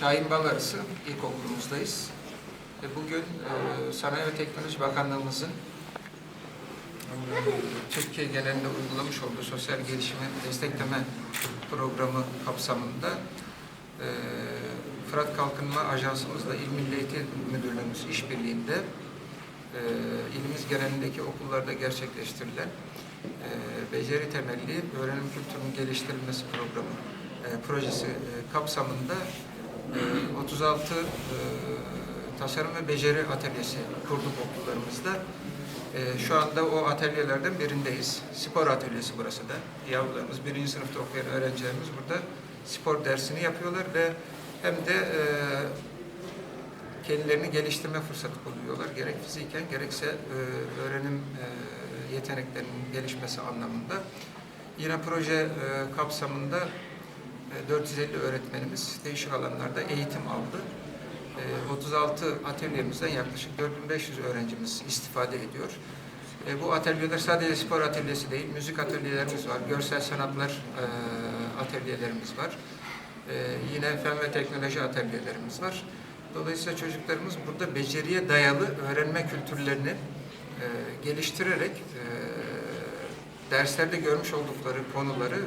Şahin Balarısı İlkokulumuzdayız. E, Bugün e, Sanayi ve Teknoloji Bakanlığımızın e, Türkiye genelinde uygulamış olduğu sosyal gelişimi destekleme programı kapsamında e, Fırat Kalkınma Ajansımızla İl Milli Eğitim Müdürlüğümüz işbirliğinde e, ilimiz genelindeki okullarda gerçekleştirilen e, beceri temelli öğrenim kültürünün geliştirilmesi programı e, projesi e, kapsamında 36 e, tasarım ve beceri atölyesi kurduk okullarımızda. E, şu anda o atölyelerden birindeyiz. Spor atölyesi burası da. Yavrularımız, birinci sınıfta okuyan öğrencilerimiz burada spor dersini yapıyorlar ve hem de e, kendilerini geliştirme fırsatı buluyorlar. Gerek fiziken gerekse e, öğrenim e, yeteneklerinin gelişmesi anlamında. Yine proje e, kapsamında 450 öğretmenimiz değişik alanlarda eğitim aldı. E, 36 atölyemizden yaklaşık 4500 öğrencimiz istifade ediyor. E, bu atölyeler sadece spor atölyesi değil, müzik atölyelerimiz var, görsel sanatlar e, atölyelerimiz var. E, yine fen ve teknoloji atölyelerimiz var. Dolayısıyla çocuklarımız burada beceriye dayalı öğrenme kültürlerini e, geliştirerek e, derslerde görmüş oldukları konuları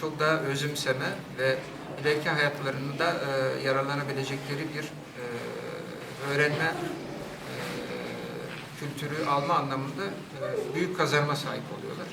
çok daha özümseme ve ileriki hayatlarında e, yararlanabilecekleri bir e, öğrenme e, kültürü alma anlamında e, büyük kazanma sahip oluyorlar.